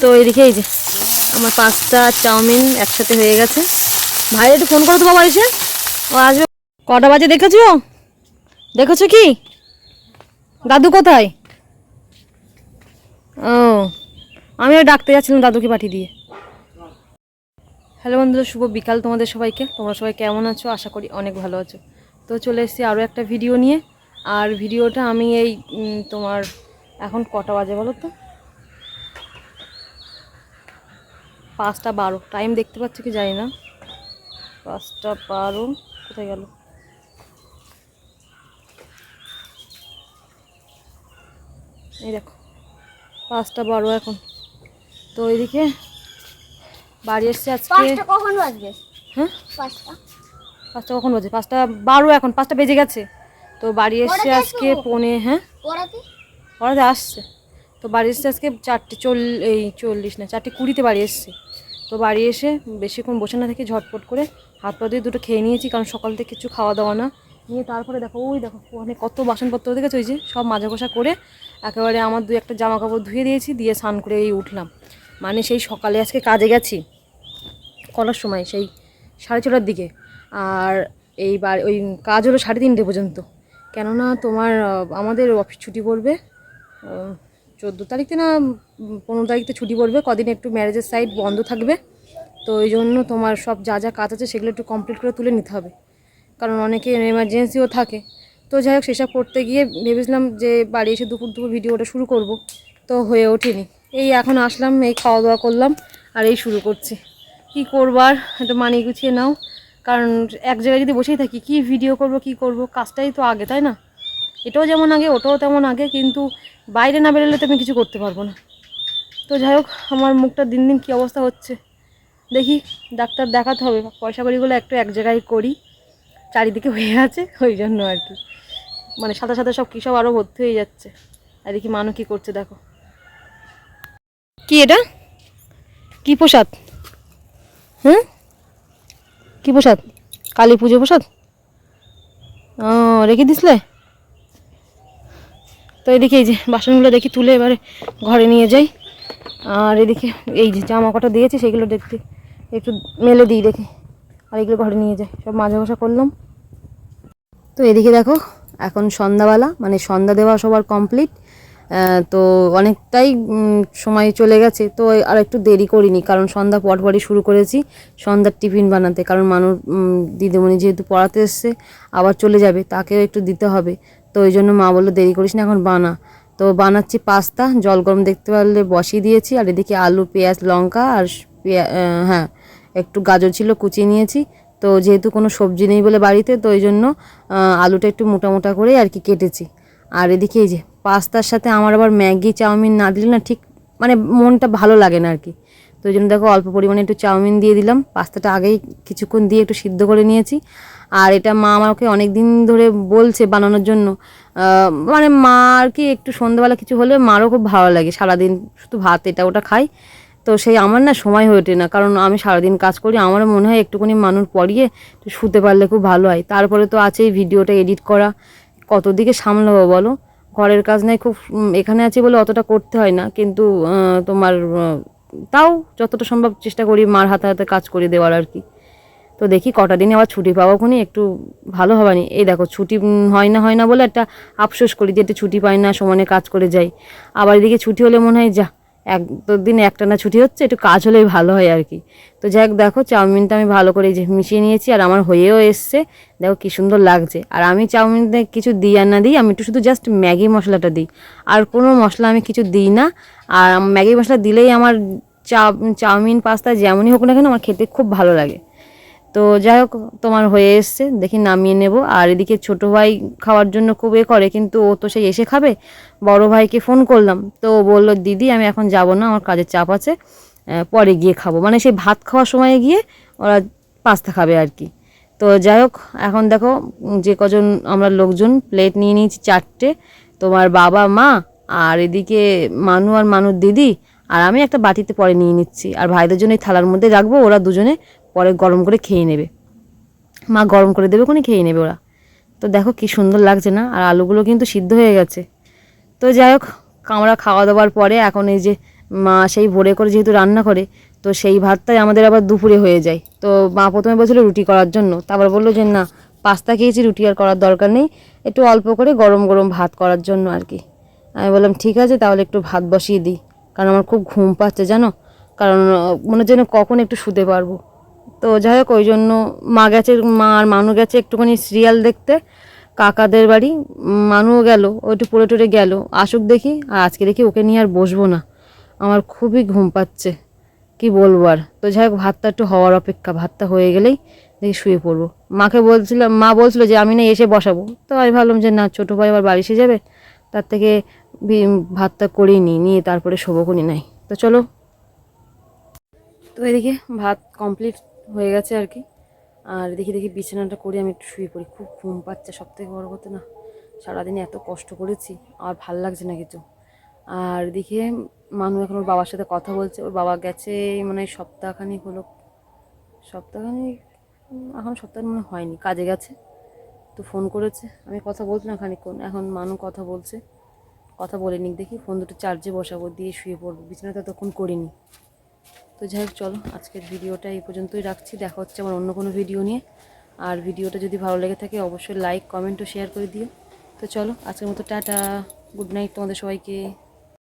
তো এদিকে এই যে, আমার পাঁচটা চাউমিন একসাথে হয়ে গেছে। ভাই, একটু ফোন করো তো বাবা এসে। ও আসবে। কটা বাজে দেখেছ? দেখেছ কি? দাদু কোথায়? ও, আমিও ডাকতে যাচ্ছিলাম দাদুকে পাঠিয়ে দিয়ে। হ্যালো বন্ধুরা, শুভ বিকাল তোমাদের সবাইকে। তোমরা সবাই কেমন আছো? আশা করি অনেক ভালো আছো। তো চলে এসেছি আরও একটা ভিডিও নিয়ে। আর ভিডিওটা আমি এই তোমার এখন কটা বাজে বলো তো? পাঁচটা বারো। টাইম দেখতে পাচ্ছি কি জানি না। পাঁচটা বারো কোথায় গেল? এই দেখো পাঁচটা বারো এখন। তো এদিকে বাড়ি এসছে আজকে। পাঁচটা কখন বাজবে? হ্যাঁ? পাঁচটা। পাঁচটা কখন বাজে? পাঁচটা বারো এখন পাঁচটা বেজে গেছে। তো বাড়ি এসছে আজকে? পৌনে হ্যাঁ? পড়াতে? পড়াতে আসছে। তো বাড়ি এসছে আজকে চারটে চল এই চল্লিশ না চারটে কুড়িতে বাড়ি এসছে। তো বাড়ি এসে বেশিক্ষণ বসে না থেকে ঝটপট করে হাত পা দিয়ে দুটো খেয়ে নিয়েছি, কারণ সকাল থেকে কিছু খাওয়া দাওয়া না। নিয়ে তারপরে দেখো, ওই দেখো ওখানে কত বাসনপত্র দেখেছ, ওই যে সব মাজা কষা করে একেবারে আমার দু একটা জামা কাপড় ধুয়ে দিয়েছি, দিয়ে স্নান করে এই উঠলাম। মানে সেই সকালে আজকে কাজে গেছি, করার সময় সেই সাড়ে ছটার দিকে। আর এইবার ওই কাজ হলো সাড়ে তিনটে পর্যন্ত। কেননা তোমার আমাদের অফিস ছুটি পড়বে চোদ্দ তারিখে না পনেরো তারিখে ছুটি পড়বে, কদিন একটু ম্যারেজের সাইড বন্ধ থাকবে। তো ওই জন্য তোমার সব যা যা কাজ আছে সেগুলো একটু কমপ্লিট করে তুলে নিতে হবে। কারণ অনেকে এমার্জেন্সিও থাকে। তো যাই হোক, সেসব করতে গিয়ে ভেবেছিলাম যে বাড়ি এসে দুপুর দুপুর ভিডিওটা শুরু করব। তো হয়ে ওঠেনি। এই এখন আসলাম, এই খাওয়া দাওয়া করলাম আর এই শুরু করছি। কি করবার একটু মানিয়ে গুছিয়ে নাও। কারণ এক জায়গায় যদি বসেই থাকি, কি ভিডিও করব, কি করব? কাজটাই তো আগে, তাই না? এটাও যেমন আগে, ওটাও তেমন আগে, কিন্তু বাইরে না বেরোলে তো আমি কিছু করতে পারব না। তো যাই হোক, আমার মুখটা দিন দিন কী অবস্থা হচ্ছে। দেখি, ডাক্তার দেখাতে হবে। পয়সা কড়িগুলো একটু এক জায়গায় করি, চারিদিকে হয়ে আছে, ওই জন্য আর কি। মানে সাথে সাথে সব কী সব আরও ভর্তি হয়ে যাচ্ছে। আর দেখি মানু কী করছে, দেখো। কি এটা? কি প্রসাদ? হ্যাঁ? কি প্রসাদ? কালী পুজো প্রসাদ? ও, রেখে দিসলে? এদিকে এই যে বাসনগুলো দেখি তুলে এবারে ঘরে নিয়ে যাই। আর এদিকে এই যে জামা কটা দিয়েছি সেগুলো দেখতে একটু মেলে দিই দেখে। আর এগুলো ঘরে নিয়ে যাই, সব মাজা ঘষা করলাম। তো এদিকে দেখো, এখন সন্ধ্যাবেলা মানে সন্ধ্যা দেওয়া সবার কমপ্লিট তো অনেকটাই সময় চলে গেছে। তো আর একটু দেরি করিনি, কারণ সন্ধ্যা পরপরই শুরু করেছি সন্ধ্যার টিফিন বানাতে। কারণ মানুষ দিদিমণি যেহেতু পড়াতে এসছে, আবার চলে যাবে, তাকেও একটু দিতে হবে। তো ওই জন্য মা বলল, দেরি করিস না, এখন বানা। তো বানাচ্ছি পাস্তা, জল গরম দেখতে পারলে বসিয়ে দিয়েছি, আর এদিকে আলু, পেঁয়াজ, লঙ্কা, আর হ্যাঁ একটু গাজর ছিল কুচিয়ে নিয়েছি। তো যেহেতু কোনো সবজি নেই বলে বাড়িতে, তো ওই জন্য আলুটা একটু মোটা মোটা করে আর কি কেটেছি। আর এদিকে এই যে পাস্তার সাথে আমার আবার ম্যাগি, চাউমিন না দিলে না ঠিক মানে মনটা ভালো লাগে না আর কি। তো ওই জন্য দেখো অল্প পরিমাণে একটু চাউমিন দিয়ে দিলাম। পাস্তাটা আগেই কিছুক্ষণ দিয়ে একটু সিদ্ধ করে নিয়েছি। আর এটা মা আমাকে অনেক দিন ধরে বলছে বানানোর জন্য। মানে মা আর কি একটু সন্ধ্যাবেলা কিছু হলে মারও খুব ভালো লাগে। সারাদিন শুধু ভাত, এটা ওটা খাই। তো সেই আমার না সময় হয়ে ওঠে না, কারণ আমি সারাদিন কাজ করি। আমারও মনে হয় একটুখানি মানুষ পড়িয়ে একটু শুতে পারলে খুব ভালো হয়। তারপরে তো আছেই ভিডিওটা এডিট করা। কত দিকে সামলাবো বলো? ঘরের কাজ নাই, খুব এখানে আছি বলে অতটা করতে হয় না। কিন্তু তোমার তাও যতটা সম্ভব চেষ্টা করি মার হাতে হাতে কাজ করে দেওয়ার আর কি। তো দেখি কটা দিনে আবার ছুটি পাবো খুনি, একটু ভালো হবে হবানি এই দেখো, ছুটি হয় না হয় না বলে একটা আফসোস করি যে একটু ছুটি পাই না, সমানে কাজ করে যাই। আবার এদিকে ছুটি হলে মনে হয়, যা এক দিনে একটা না ছুটি হচ্ছে, একটু কাজ হলেই ভালো হয় আর কি। তো যাই হোক, দেখো চাউমিনটা আমি ভালো করে যে মিশিয়ে নিয়েছি আর আমার হয়েও এসছে। দেখো কি সুন্দর লাগছে। আর আমি চাউমিনতে কিছু দিই আর না দিই, আমি একটু শুধু জাস্ট ম্যাগি মশলাটা দিই। আর কোনো মশলা আমি কিছু দিই না। আর ম্যাগি মশলা দিলেই আমার চা চাউমিন, পাস্তা যেমনই হোক না কেন, আমার খেতে খুব ভালো লাগে। তো যাই হোক, তোমার হয়ে এসছে, দেখি নামিয়ে নেব। আর এদিকে ছোট ভাই খাওয়ার জন্য খুব এ করে, কিন্তু ও তো সেই এসে খাবে। বড় ভাইকে ফোন করলাম, তো বলল, দিদি, আমি এখন যাব না, আমার কাজের চাপ আছে পরে গিয়ে খাব। মানে সেই ভাত খাওয়ার সময় গিয়ে ওরা পাস্তা খাবে আর কি। তো যাই হোক, এখন দেখো, যে কজন আমরা লোকজন প্লেট নিয়ে নিয়েছি চারটে, তোমার বাবা, মা, আর এদিকে মানু আর মানুর দিদি, আর আমি একটা বাটিতে পরে নিয়ে নিচ্ছি। আর ভাইদের জন্য এই থালার মধ্যে রাখব, ওরা দুজনে পরে গরম করে খেয়ে নেবে। মা গরম করে দেবে কোনি খেয়ে নেবে ওরা। তো দেখো কি সুন্দর লাগছে না? আর আলুগুলো কিন্তু সিদ্ধ হয়ে গেছে। তো যাই হোক আমরা খাওয়া দাওয়ার পরে এখন এই যে মা সেই ভোরে করে যেহেতু রান্না করে, তো সেই ভাতটাই আমাদের আবার দুপুরে হয়ে যায়। তো মা প্রথমে বলছিলো রুটি করার জন্য। তারপর বলল যে, না, পাস্তা খেয়েছি, রুটি আর করার দরকার নেই। একটু অল্প করে গরম গরম ভাত করার জন্য আর কি। আমি বললাম, ঠিক আছে, তাহলে একটু ভাত বসিয়ে দিই। কারণ আমার খুব ঘুম পাচ্ছে, জানো? কারণ, মনে হচ্ছে কখন একটু শুতে পারব। তো যাই হোক ওই জন্য মা গেছে, মা আর মানু গেছে একটুখানি সিরিয়াল দেখতে। কাকাদের বাড়ি, মানুও গেল ও একটু পড়ে টরে গেল। আসুক দেখি, আর আজকে দেখি ওকে নিয়ে আর বসবো না। আমার খুবই ঘুম পাচ্ছে, কি বলব আর। তো যাই হোক ভাতটা একটু হওয়ার অপেক্ষা, ভাতটা হয়ে গেলেই দেখি শুয়ে পড়ব। মাকে বলছিলাম মা বলছিল যে, আমি না এসে বসাবো। তো আমি ভাবলাম যে, না, ছোটো ভাই আবার বাড়ি এসে যাবে, তার থেকে ভাতটা করেই নিই, নিয়ে তারপরে শোবো নাই। তো চলো। তো এদিকে ভাত কমপ্লিট হয়ে গেছে আর কি। আর দেখি দেখি বিছানাটা করে আমি একটু শুয়ে পড়ি। খুব ঘুম পাচ্ছে সব থেকে বড় কথা না, সারাদিন এত কষ্ট করেছি, আর ভালো লাগছে না কিছু। আর দেখে, মানু এখন ওর বাবার সাথে কথা বলছে। ওর বাবা গেছে মানে সপ্তাহখানিক হলো। সপ্তাহখানি এখন সপ্তাহ মনে হয় হয়নি, কাজে গেছে। তো ফোন করেছে, আমি কথা বলছি বলছিলাম খানিকক্ষণ। এখন মানু কথা বলছে, কথা বলে নিক। দেখি, ফোন দুটো চার্জে বসাবো, দিয়ে শুয়ে পড়ব। বিছানা ততক্ষণ করিনি। তো যাই হোক, চলো, আজকের ভিডিওটা এই পর্যন্তই রাখছি। দেখা হচ্ছে আমার অন্য কোনো ভিডিও নিয়ে। আর ভিডিওটা যদি ভালো লেগে থাকে, অবশ্যই লাইক কমেন্ট ও শেয়ার করে দিও। তো চলো, আজকের মতো টাটা। গুড নাইট তোমাদের সবাইকে।